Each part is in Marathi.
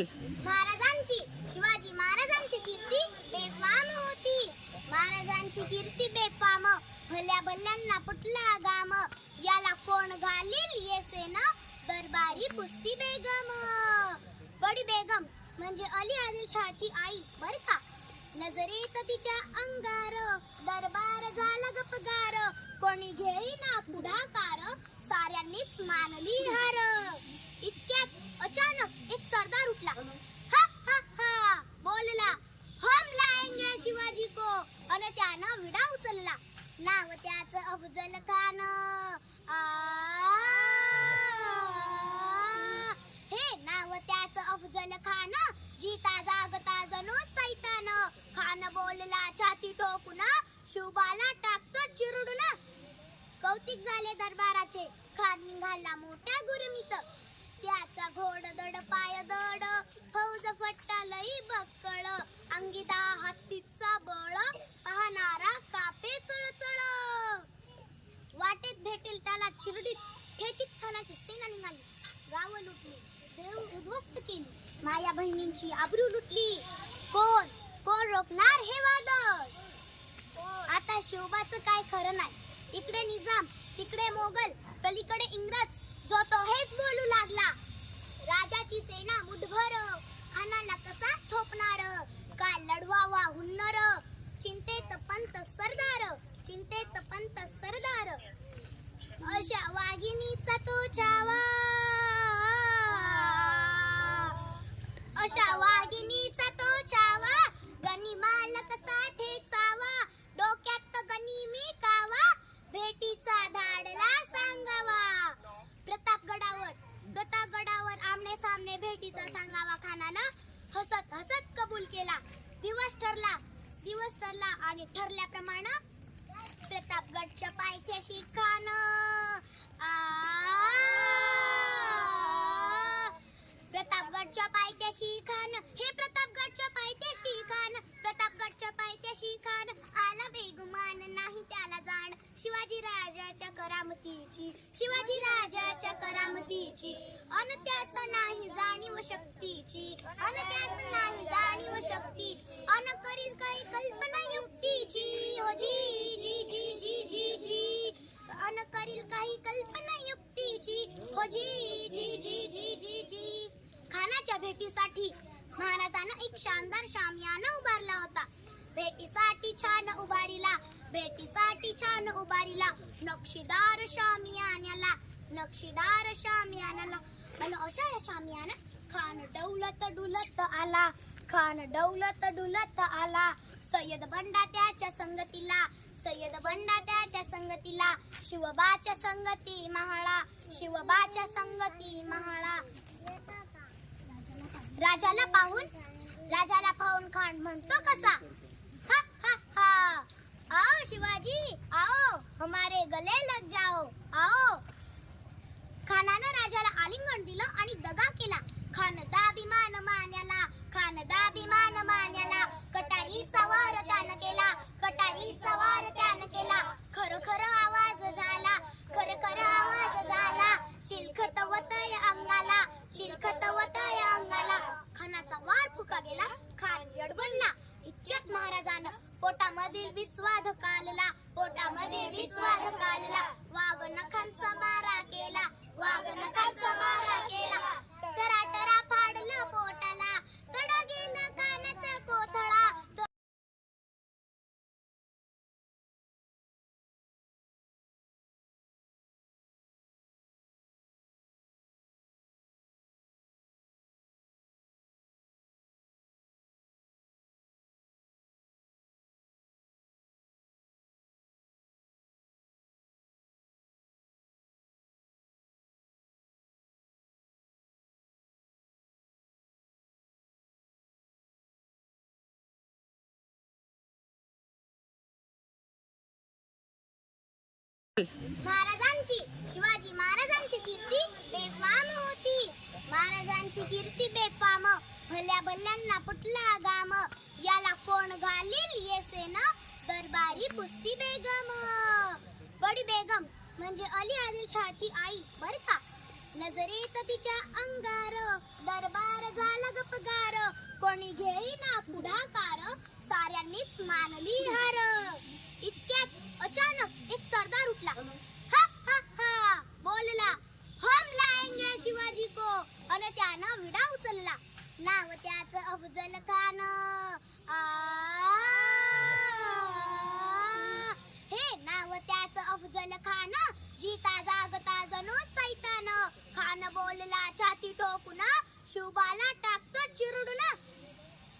महाराजांची शिवाजी महाराजांची कीर्ती बेफाम होती. महाराजांची कीर्ती बेफाम भल्या भल्यांना पटला गाम. याला कोण घालील येसेन दरबारी कुस्ती बेगम. बडी बेगम म्हणजे अली आदिलशहाची आई बर का? नजरेत तिच्या अंगार. दरबार झाला गपगार कोणी घेईना पुढाकार. साऱ्यांनीच मानली हार इतक्यात अचानक एक सरदार उठला. हा हा हा बोलला हम लाएंगे शिवाजी को. आणि त्यानं विडा उचलला. नाव त्याचं अफजल खान. हे नाव त्याचं अफजल खान. जीता जागता जणू सैतान. खान बोलला छाती ठोकून शिवबाला टाकतो चिर कौतिक झाले दरबाराचे. खान निघाला मोठ्या गुरमीत. त्याचा घोड दड पाय दड. फौज फट्टा लई बक्कळ. अंगिदा हत्तीचा बळ. पाहणारा कापे चळचळ. वाटेत भेटेल त्याला चिरडीत. ठेचित खानाची सेना निघाली. गाव लुटली. देव उद्ध्वस्त केली. माया बहिणींची आबरू लुटली. कोण? कोण रोखणार हे वादळ? आता शिवबाचं काय खरं नाही. इकडे निजाम तिकडे मोगल पलीकडे इंग्रज. जो तो हेच बोल लागला राजाची सेना मुठभर खानाला कसा थोपणार काय लढवावा हुन्नर चिंतेत पंत सरदार चिंतेत पंत सरदार अशा वाघिणीचा तो छावा अशा वाघिणीचा तो छावा गणी मालक साठे सावा डोक्यात गणी मी कावा भेटीचा धाडला सांगावा प्रतापगडावर प्रतापगडावर आमने तिचा सांगावा खानानं. हसत हसत कबूल केला. दिवस ठरला. दिवस ठरला आणि ठरल्याप्रमाणे प्रतापगडच्या पायथ्याशी खान प्रतापगडच्या पायथ्याशी खान हे प्रतापगडच्या पायथ्याशी खान प्रतापगडच्या पायथ्याशी आला बेगुमान नाही त्याला जाण. शिवाजी राजाच्या करामतीची शिवाजी राजाच्या करामतीची. अन त्यास नाही जाणीव शक्तीची अन त्यास नाही जाणीव शक्ती अन करील काही कल्पना युक्तीची. हो जी जी जी जी जी जी. अन करील काही कल्पना युक्तीची. हो जी जी जी जी जी जी. खानाच्या भेटीसाठी महाराजानं एक शानदार शामियाना उभारला होता. भेटीसाठी छान उभारीला भेटीसाठी छान उभारीला. नक्षीदार शामियान्याला नक्षीदार शामियानाला आणि अशा या शामियाना खान डौलत डुलत आला खान डौलत डुलत आला. सय्यद बंडा त्याच्या संगतीला सय्यद बंडा त्याच्या संगतीला. शिवबाच्या संगती महाळा शिवबाच्या संगती महाळा. राजाला पाहून राजाला पाहून खान म्हणतो कसा? आओ शिवाजी आओ हमारे गले लग जाओ आओ। खानानं राजाला आलिंगन दिलं आणि दगा केला. खान पोटामधील विस्वाद कालला पोटामध्ये विस्वाद कालला. वाघ नखांचा महाराजांची शिवाजी महाराजांची कीर्ती बेफाम होती. महाराजांची कीर्ती बेफाम भल्या भल्ल्यांना पटला गाम. याला कोण घालील येसेन दरबारी पुस्ती बेगम. बडी बेगम म्हणजे अली आदिल आई बर का? नजरेत तिच्या अंगार. दरबार झाला गपगार. कोणी घेईना पुढाकार? साऱ्यांनीच मानली हार. इतक्यात अचानक एक सरदार उठला. हा हा हा बोलला हम लाएंगे शिवाजी को. आणि त्यानं विडा उचलला. नाव त्याचं अफजल खान. हे नाव त्याचं अफजल खान. जीता जागता जणू सैतान. खान बोलला छाती ठोकून शुभाला टाकतो चिरडून.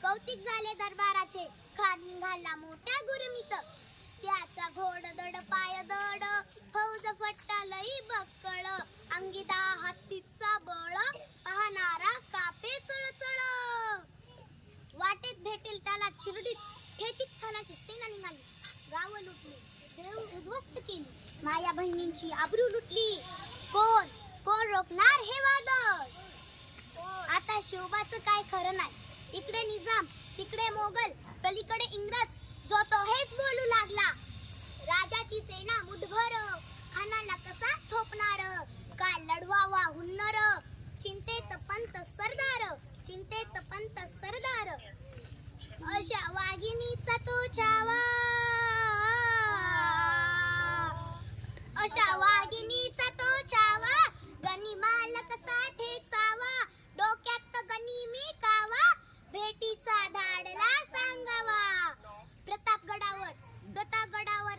कौतिक झाले दरबाराचे. खान निघाला मोठ्या गुरमीत. त्याचा घोड दड पाय दड. फौज फट्टा लई बक्कळ. अंगिदा हत्तीचा बळ. पाहणारा कापे चळचळ. वाटेत भेटेल त्याला चिरडीत. ठेचीत खानाची सेना निघाली. गाव लुटली. देव उद्ध्वस्त केली. माया बहिणींची आबरू लुटली. कोण? कोण रोखणार हे वादळ? आता शिवबाचं काय खरं नाही. इकडे निजाम तिकडे मोगल पलीकडे इंग्रज. जो तो हेच बोलू लागला. राजाची सेना मुठभर खानाला कसा थोपणार? काय लढवावा हुन्नर चिंतेत पंत सरदार चिंतेत पंत सरदार. अशा वाघिणीचा तो छावा अशा वाघिणी तो छावा गनिमाल कसा ठेचावा डोक्यात गनिमी कावा भेटीचा धाडला सांगावा प्रतापगडावर प्रतापगडावर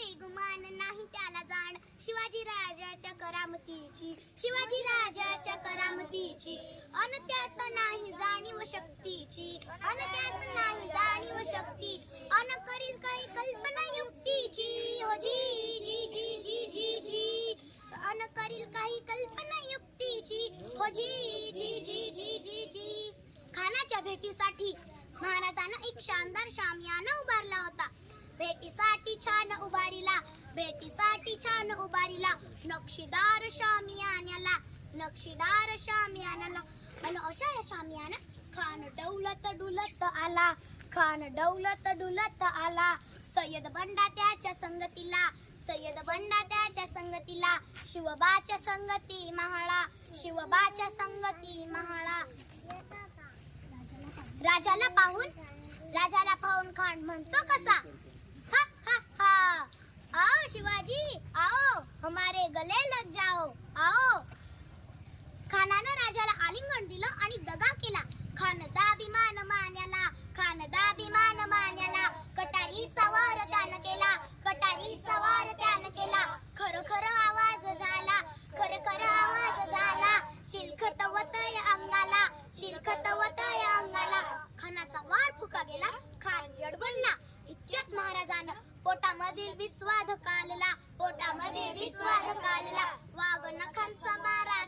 शिवाजी राजाच्या करामतीची शिवाजी राजाच्या करामतीची. अन त्यास नाही जाणीव शक्तीची अन त्यास नाही जाणीव शक्ती अन करील काही कल्पना युक्तीची. हो जी जी जी जी जी जी. अन करील काही कल्पना युक्तीची. हो जी जी जी जी जी जी. खानाच्या भेटीसाठी महाराजानं एक शानदार शामियाना उभारला होता. भेटीसाठी छान उभारीला. भेटीसाठी छान उभारीला. नक्षीदार शामियान्याला नक्षीदार शामियानाला आणि अशा या शामियाना खान डौलत डुलत आला. खान डौलत डुलत आला. सय्यद बंडा त्याच्या संगतीला. सय्यद बंडा त्याच्या संगतीला. शिवबाच्या संगती महाळा. शिवबाच्या संगती महाळा. राजाला पाहून? राजाला पाहून खान म्हणतो कसा? शिवाजी आओ हमारे गले लग जाओ आओ। खानानं राजाला आलिंगन दिलं आणि दगा केला. खान दाभिमान मान्या पोटामधील विस्वाद कालला पोटामधील विस्वाद कालला. वाघ नखांचा मारा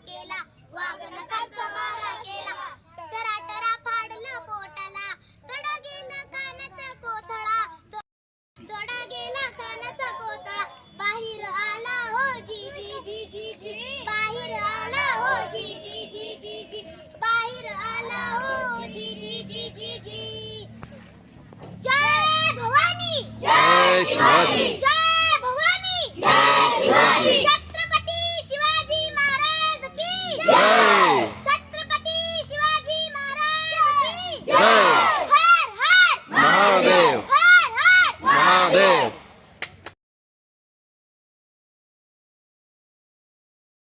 जी जी